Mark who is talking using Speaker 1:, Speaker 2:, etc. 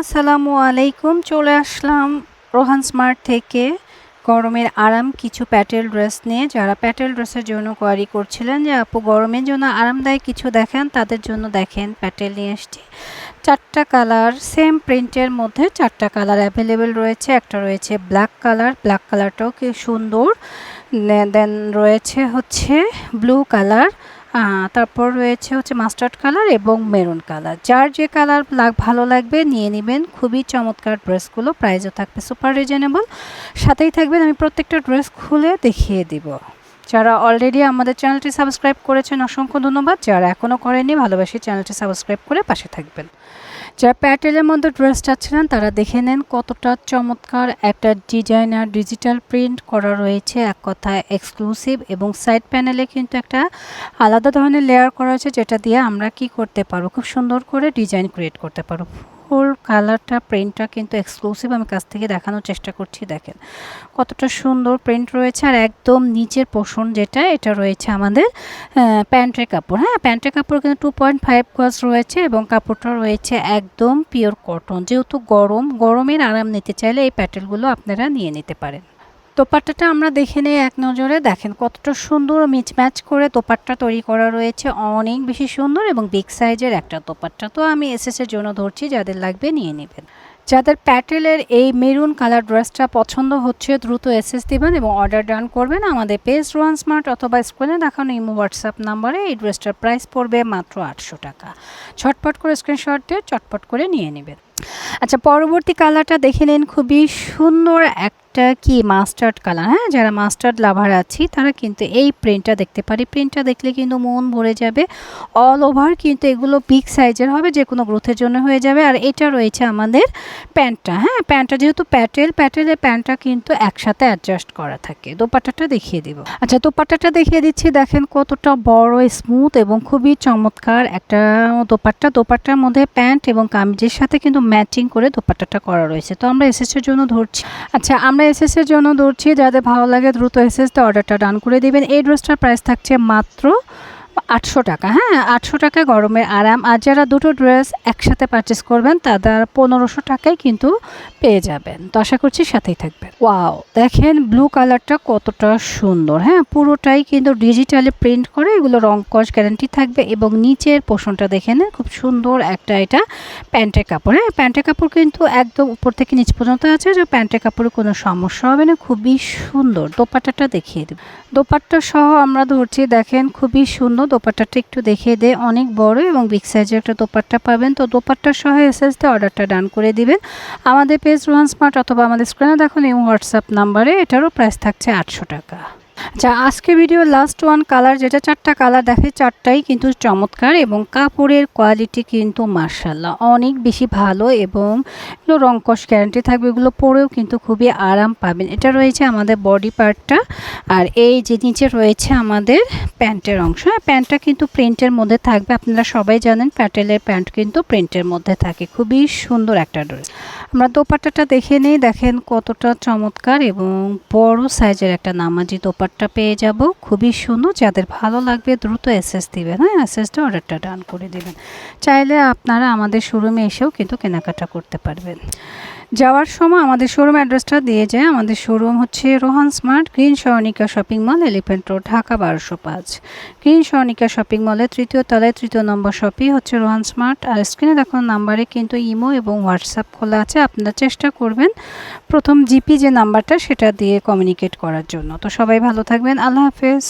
Speaker 1: আসসালামু আলাইকুম, চলে আসলাম রোহান স্মার্ট থেকে গরমের আরাম কিছু প্যাটেল ড্রেস নিয়ে। যারা প্যাটেল ড্রেসের জন্য কোয়ারি করছিলেন যে, আপু, গরমের জন্য আরামদায়ক কিছু দেখেন, তাদের জন্য দেখেন, প্যাটেল নিয়ে এসছি। চারটা কালার সেম প্রিন্টের মধ্যে চারটা কালার অ্যাভেলেবেল রয়েছে। একটা রয়েছে ব্ল্যাক কালার ব্ল্যাক কালারটাও কি সুন্দর। দেন রয়েছে হচ্ছে ব্লু কালার তারপর রয়েছে হচ্ছে মাস্টার্ড কালার এবং মেরুন কালার। যার যে কালার ভালো লাগবে নিয়ে নেবেন। খুবই চমৎকার ড্রেসগুলো, প্রাইজও থাকবে সুপার রিজনেবল। সাথেই থাকবেন, আমি প্রত্যেকটা ড্রেস খুলে দেখিয়ে দিব। যারা অলরেডি আমাদের চ্যানেলটি সাবস্ক্রাইব করেছেন, অসংখ্য ধন্যবাদ। যারা এখনও করেনি ভালোবাসি চ্যানেলটি সাবস্ক্রাইব করে পাশে থাকবেন। যারা প্যাটেলের মধ্যে ড্রেস চাচ্ছিলেন তারা দেখে নেন কতটা চমৎকার একটা ডিজাইনার ডিজিটাল প্রিন্ট করা রয়েছে। এক কথায় এক্সক্লুসিভ এবং সাইড প্যানেলে কিন্তু একটা আলাদা ধরনের লেয়ার করা হয়েছে যেটা দিয়ে আমরা কি করতে পারব? খুব সুন্দর করে ডিজাইন ক্রিয়েট করতে পারব। কালারটা প্রিন্টটা কিন্তু এক্সক্লুসিভ আমি কাছ থেকে দেখানোর চেষ্টা করছি, দেখেন। কতটা সুন্দর প্রিন্ট রয়েছে আর একদম নিচের পোষণ যেটা, এটা রয়েছে আমাদের প্যান্টের কাপড়। হ্যাঁ প্যান্টের কাপড় কিন্তু টু পয়েন্ট ফাইভ গজ রয়েছে এবং কাপড়টা রয়েছে একদম পিওর কটন যেহেতু গরম, গরমের আরাম নিতে চাইলে এই প্যাটেলগুলো আপনারা নিয়ে নিতে পারেন। দোপাট্টাটা আমরা দেখে নিই এক নজরে দেখেন, কতটা সুন্দর মিচ ম্যাচ করে দোপাট্টা তৈরি করা রয়েছে। অনেক বেশি সুন্দর এবং বিগ সাইজের একটা দোপাট্টা তো আমি এসএসের জন্য ধরছি, যাদের লাগবে নিয়ে নেবেন। যাদের প্যাটেলের এই মেরুন কালার ড্রেসটা পছন্দ হচ্ছে, দ্রুত এসএস দিবেন এবং অর্ডার ডান করবেন। আমাদের পেজ রোয়ান স্মার্ট অথবা স্ক্রিনে দেখানো ইমো হোয়াটসঅ্যাপ নাম্বারে এই ড্রেসটার প্রাইস পড়বে মাত্র আটশো টাকা। ছটপট করে স্ক্রিনশট দিয়ে চটপট করে নিয়ে নেবেন। আচ্ছা পরবর্তী কালারটা দেখে নিন। খুবই সুন্দর একটা কি মাস্টার্ড কালার হ্যাঁ? যারা মাস্টার্ড লাভার আছি, তারা কিন্তু এই প্রিন্টটা দেখতে পারি। প্রিন্টটা দেখলে কিন্তু মন ভরে যাবে। অল ওভার কিন্তু এগুলো বিগ সাইজের হবে যে কোনো গ্রোথের জন্য হয়ে যাবে। আর এটা রয়েছে আমাদের প্যান্টটা হ্যাঁ? প্যান্টটা যেহেতু প্যাটেল প্যাটেলের প্যান্টটা কিন্তু একসাথে অ্যাডজাস্ট করা থাকে। দোপাট্টাটা দেখিয়ে দিব। আচ্ছা দোপাট্টাটা দেখিয়ে দিচ্ছি। দেখেন কতটা বড় স্মুথ এবং খুবই চমৎকার একটা দোপাট্টা। দোপাট্টার মধ্যে প্যান্ট এবং কামিজের সাথে কিন্তু ম্যাচিং করে দোপাট্টাটা করা রয়েছে। তো আমরা এসএসের জন্য ধরছি। আচ্ছা আমরা এসএসের জন্য ধরছি। যাদের ভালো লাগে দ্রুত এসএসতে অর্ডারটা ডান করে দেবেন। এই ড্রেসটার প্রাইস থাকছে মাত্র আটশো টাকা। হ্যাঁ আটশো টাকা গরমের আরাম। আর যারা দুটো ড্রেস একসাথে পারচেস করবেন, তাদের পনেরোশো টাকায় কিন্তু পেয়ে যাবেন। তো আশা করছি সাথেই থাকবেন। ওয়াও, দেখেন ব্লু কালারটা কতটা সুন্দর। হ্যাঁ পুরোটাই কিন্তু ডিজিটালি প্রিন্ট করে এগুলো রং কস গ্যারান্টি থাকবে এবং নিচের পোষণটা দেখে নেন, খুব সুন্দর একটা এটা প্যান্টের কাপড়। হ্যাঁ প্যান্টের কাপড় কিন্তু একদম উপর থেকে নিচ পর্যন্ত আছে, যে প্যান্টের কাপড়ে কোনো সমস্যা হবে না, খুবই সুন্দর। দোপাট্টাটা দেখিয়ে দেব। দোপাট্টা সহ আমরা ধরছি, দেখেন খুবই সুন্দর দোপাট্টাটা একটু দেখিয়ে দে। অনেক বড় এবং বিগ সাইজের একটা দোপাট্টা পাবেন। তো দোপাট্টার সহ এসএস দিয়ে অর্ডারটা ডান করে দিবেন। আমাদের পেজ রোহান স্মার্ট অথবা আমাদের স্ক্রিনে দেখুন এই হোয়াটসঅ্যাপ নাম্বারে এটারও প্রাইস থাকছে আটশো টাকা। আচ্ছা আজকে ভিডিও লাস্ট ওয়ান কালার যেটা চারটা কালার দেখে চারটাই কিন্তু চমৎকার এবং কাপড়ের কোয়ালিটি কিন্তু মার্শাল্লাহ অনেক বেশি ভালো এবং এগুলো রংকশ গ্যারান্টি থাকবে, এগুলো পরেও কিন্তু খুবই আরাম পাবেন। এটা রয়েছে আমাদের বডি পার্টটা আর এই যে নিচে রয়েছে আমাদের প্যান্টের অংশ। হ্যাঁ প্যান্টটা কিন্তু প্রিন্টের মধ্যে থাকবে, আপনারা সবাই জানেন প্যাটেলের প্যান্ট কিন্তু প্রিন্টের মধ্যে থাকে। খুবই সুন্দর একটা ড্রেস। আমরা দোপাট্টাটা দেখে নিই। দেখেন কতটা চমৎকার এবং বড় সাইজের একটা নামাজি দোপাট্টা পেয়ে যাব। খুবই সুন্দর। যাদের ভালো লাগবে দ্রুত এসএস দিবেন। হ্যাঁ এসএসটা অর্ডারটা ডান করে দেবেন। চাইলে আপনারা আমাদের শোরুমে এসেও কিন্তু কেনাকাটা করতে পারবেন। যাওয়ার সময় আমাদের শোরুম অ্যাড্রেসটা দিয়ে যায়। আমাদের শোরুম হচ্ছে Rohan smart green Saranika shopping mall Elephant Road, Dhaka বারোশো পাঁচ। গ্রিন সরণিকা শপিং মলের তৃতীয় তলায় তৃতীয় নম্বর শপই হচ্ছে রোহান স্মার্ট। আর স্ক্রিনে দেখুন নাম্বারে কিন্তু ইমো এবং হোয়াটসঅ্যাপ খোলা আছে। আপনারা চেষ্টা করবেন প্রথম জিপি যে নাম্বারটা সেটা দিয়ে কমিউনিকেট করার জন্য। তো সবাই ভালো থাকবেন। আল্লাহ হাফেজ।